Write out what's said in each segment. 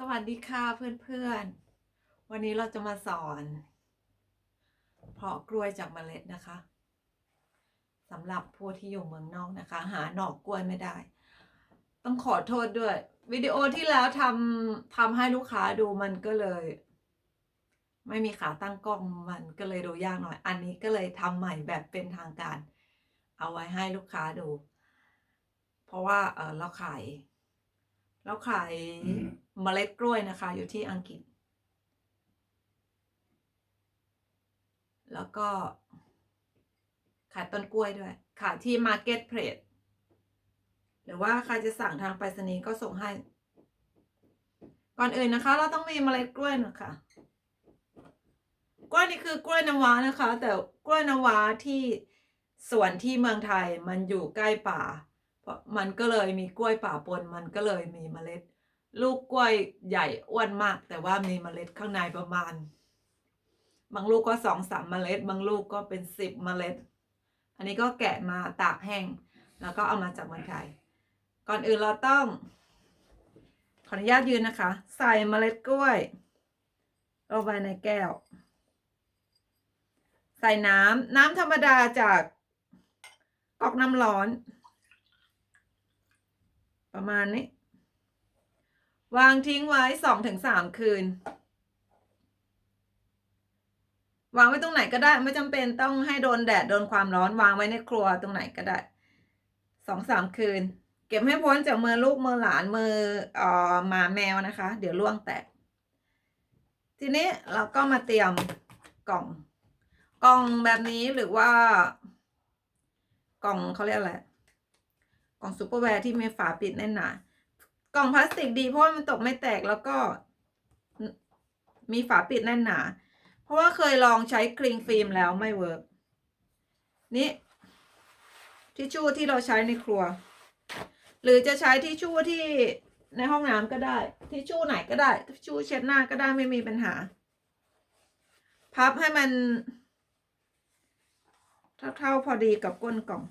สวัสดีค่ะเพื่อนๆ วันนี้เราจะมาสอนเพาะกล้วยจากเมล็ดนะคะสำหรับผู้ที่อยู่เมืองนอกนะคะ หาหน่อกล้วยไม่ได้ ต้องขอโทษด้วย วิดีโอที่แล้วทำทำให้ลูกค้าดูมันก็เลย ไม่มีขาตั้งกล้องมันก็เลยดูยากหน่อย อันนี้ก็เลยทำใหม่แบบเป็นทางการ เอาไว้ให้ลูกค้าดู เพราะว่าเออเราขาย เราขายเมล็ดกล้วยนะคะ อยู่ที่อังกฤษ แล้วก็ขายต้นกล้วยด้วย ขายที่ Market Place หรือว่าใครจะสั่งทางไปรษณีย์ก็ส่งให้ ก่อนอื่นนะคะ เราต้องมีเมล็ดกล้วยนะคะกล้วยนี่คือกล้วยน้ำว้านะคะ แต่กล้วยน้ำว้าที่สวนที่เมืองไทยมันอยู่ใกล้ป่า มันก็เลยมีกล้วยป่าปนมันก็เลยมีเมล็ด ลูกกล้วยใหญ่อ้วนมาก แต่ว่ามีเมล็ดข้างในประมาณ บางลูกก็สองสามเมล็ด บางลูกก็เป็นสิบเมล็ด อันนี้ก็แกะมาตากแห้ง แล้วก็เอามาจากเมืองไทยก่อนอื่นเราต้อง ขออนุญาตยืนนะคะ ใส่เมล็ดกล้วยลงไปในแก้ว ใส่น้ำน้ำธรรมดาจากก๊อกน้ำร้อน ประมาณนี้ วางทิ้งไว้สองถึงสามคืน วางไว้ตรงไหนก็ได้ไม่จำเป็นต้องให้โดนแดดโดนความร้อนวางไว้ในครัวตรงไหนก็ได้สองสามคืน เก็บให้พ้นจากมือลูกมือหลานมืออ่อหมาแมวนะคะ เดี๋ยวล่วงแตก ทีนี้เราก็มาเตรียมกล่อง กล่องแบบนี้หรือว่ากล่องเขาเรียกอะไร กล่องซูเปอร์แวร์ที่มีฝาปิดแน่นหนากล่องพลาสติกดีเพราะว่ามันตกไม่แตกแล้วก็ มีฝาปิดแน่นหนา เพราะว่าเคยลองใช้คลิงฟิล์มแล้วไม่เวิร์กนี่ทิชชู่ที่เราใช้ในครัว หรือจะใช้ทิชชู่ที่ในห้องน้ำก็ได้ทิชชู่ไหนก็ได้ทิชชู่เช็ดหน้าก็ได้ไม่มีปัญหา พับให้มัน เท่าๆพอดีกับก้นกล่อง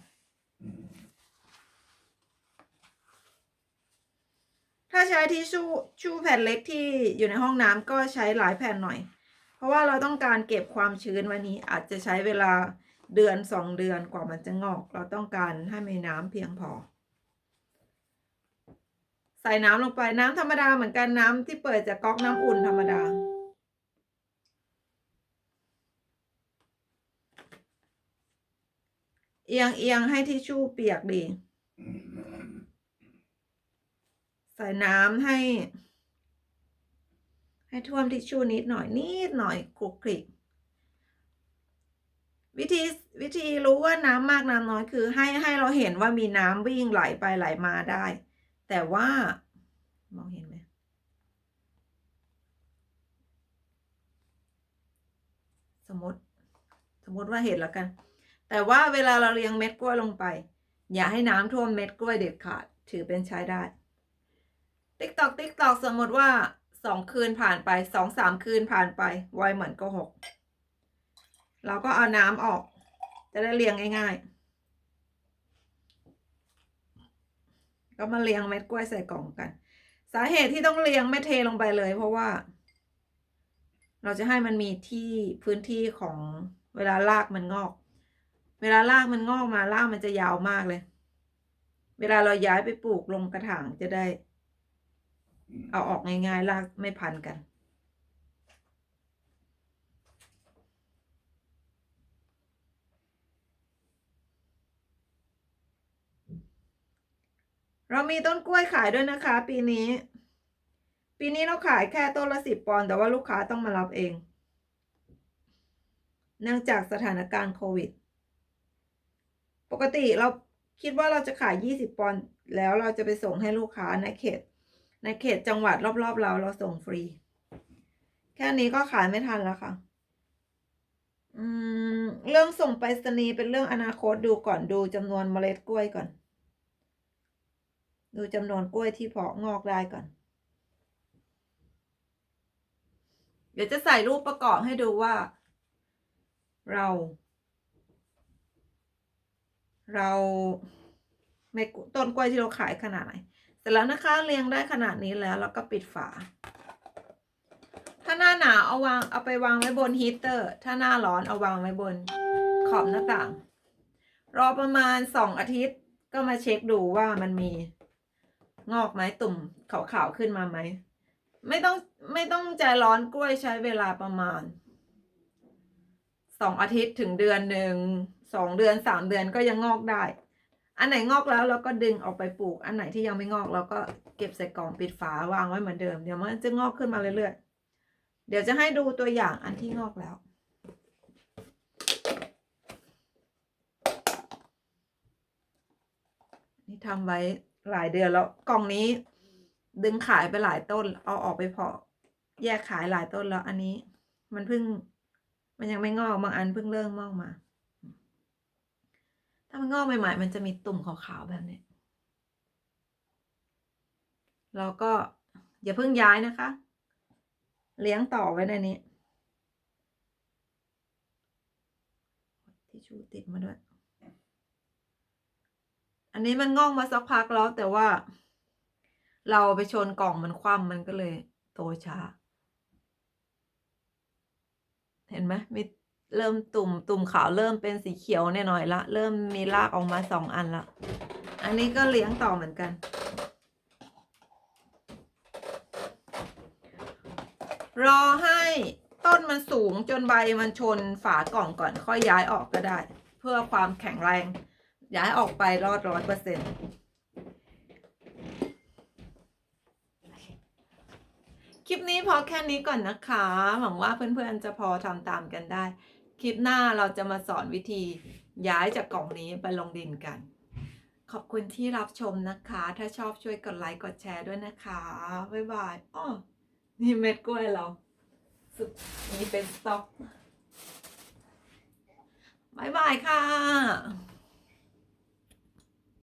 ถ้าใช้ทิชชู่ชู่แผ่นเล็กที่อยู่ในห้องน้ำก็ใช้หลายแผ่นหน่อย เพราะว่าเราต้องการเก็บความชื้นวันนี้อาจจะใช้เวลาเดือนสองเดือนกว่ามันจะงอก เราต้องการให้มีน้ำเพียงพอ ใส่น้ำลงไปน้ำธรรมดาเหมือนกันน้ำที่เปิดจากก๊อกน้ำอุ่นธรรมดาเอียงเอียงให้ทิชชู่เปียกดี ใส่น้ำให้ ให้ท่วมทิชชู่นิดหน่อยนิดหน่อยคลุกคลิกวิธีวิธีรู้ว่าน้ำมากน้ำน้อยคือ ให้ให้เราเห็นว่ามีน้ำวิ่งไหลไปไหลมาได้ แต่ว่ามองเห็นไหมสมมติสมมติว่าเห็นแล้วกัน แต่ว่าเวลาเราเรียงเม็ดกล้วยลงไป อย่าให้น้ำท่วมเม็ดกล้วยเด็ดขาด ถือเป็นใช้ได้ ติ๊กตอกติ๊กตอกสมมติว่าสองคืนผ่านไปสองสามคืนผ่านไปไวเหมือนโกหกเราก็เอาน้ำออก จะได้เรียงง่ายๆ ก็มาเรียงเม็ดกล้วยใส่กล่องกัน สาเหตุที่ต้องเรียงไม่เทลงไปเลย เพราะว่า เราจะให้มันมีที่พื้นที่ของเวลารากมันงอก เวลารากมันงอกมารากมันจะยาวมากเลย เวลาเราย้ายไปปลูกลงกระถางจะได้ เอาออกง่ายๆรากไม่พันกัน เรามีต้นกล้วยขายด้วยนะคะ ปีนี้ ปีนี้เราขายแค่ต้นละสิบปอนด์แต่ว่าลูกค้าต้องมารับเอง เนื่องจากสถานการณ์โควิด ปกติเราคิดว่าเราจะขายยี่สิบปอนด์แล้วเราจะไปส่งให้ลูกค้าในเขต ในเขตจังหวัดรอบๆเราเราส่งฟรี แค่นี้ก็ขายไม่ทันแล้วค่ะ อืม เรื่องส่งไปรษณีย์เป็นเรื่องอนาคตดูก่อนดูจำนวนเมล็ดกล้วยก่อน ดูจำนวนกล้วยที่เพาะงอกได้ก่อน เดี๋ยวจะใส่รูปประกอบให้ดูว่า เรา เราเม็ดต้นกล้วยที่เราขายขนาดไหน ร็จแล้วนะคะเรียงได้ขนาดนี้แล้วแล้วก็ปิดฝา ถ้าหน้าหนาวเอาวางเอาไปวางไว้บนฮีเตอร์ ถ้าหน้าร้อนเอาวางไว้บนขอบหน้าต่าง รอประมาณสองอาทิตย์ก็มาเช็คดูว่ามันมีงอกไหมตุ่มขาวๆขึ้นมาไหม ไม่ต้องไม่ต้องใจร้อนกล้วยใช้เวลาประมาณสองอาทิตย์ถึงเดือนหนึ่งสองเดือนสามเดือนก็ยังงอกได้ อันไหนงอกแล้วเราก็ดึงออกไปปลูก อันไหนที่ยังไม่งอกเราก็เก็บใส่กล่องปิดฝาวางไว้เหมือนเดิม เดี๋ยวมันจะงอกขึ้นมาเรื่อยๆ เดี๋ยวจะให้ดูตัวอย่างอันที่งอกแล้ว นี่ทำไว้หลายเดือนแล้วกล่องนี้ ดึงขายไปหลายต้น เอาออกไปเพาะแยกขายหลายต้นแล้วอันนี้ มันเพิ่ง มันยังไม่งอกบางอันเพิ่งเริ่มงอกมา มันงอกใหม่ๆ มันจะมีตุ่มขาวๆแบบนี้แล้วก็อย่าเพิ่งย้ายนะคะ เลี้ยงต่อไว้ในนี้ที่ชูติดมาด้วย อันนี้มันงอกมาสักพักแล้วแต่ว่า เราไปชนกล่องมันคว่ำมันก็เลยโตช้า เห็นไหมมี เริ่มตุ่มตุ่มขาวเริ่มเป็นสีเขียวแน่หน่อยละ เริ่มมีรากออกมาสองอันละ อันนี้ก็เลี้ยงต่อเหมือนกัน รอให้ต้นมันสูงจนใบมันชนฝากล่องก่อนค่อยย้ายออกก็ได้ เพื่อความแข็งแรง ย้ายออกไปรอดร้อยเปอร์เซ็นต์คลิปนี้พอแค่นี้ก่อนนะคะ หวังว่าเพื่อนๆจะพอทำตามกันได้ คลิปหน้าเราจะมาสอนวิธีย้ายจากกล่องนี้ไปลงดินกัน ขอบคุณที่รับชมนะคะ ถ้าชอบช่วยกดไลค์กดแชร์ด้วยนะคะ บ๊ายบายอ้อนี่เม็ดกล้วยเรา สุดนี่เป็นสต็อกบ๊ายบายค่ะ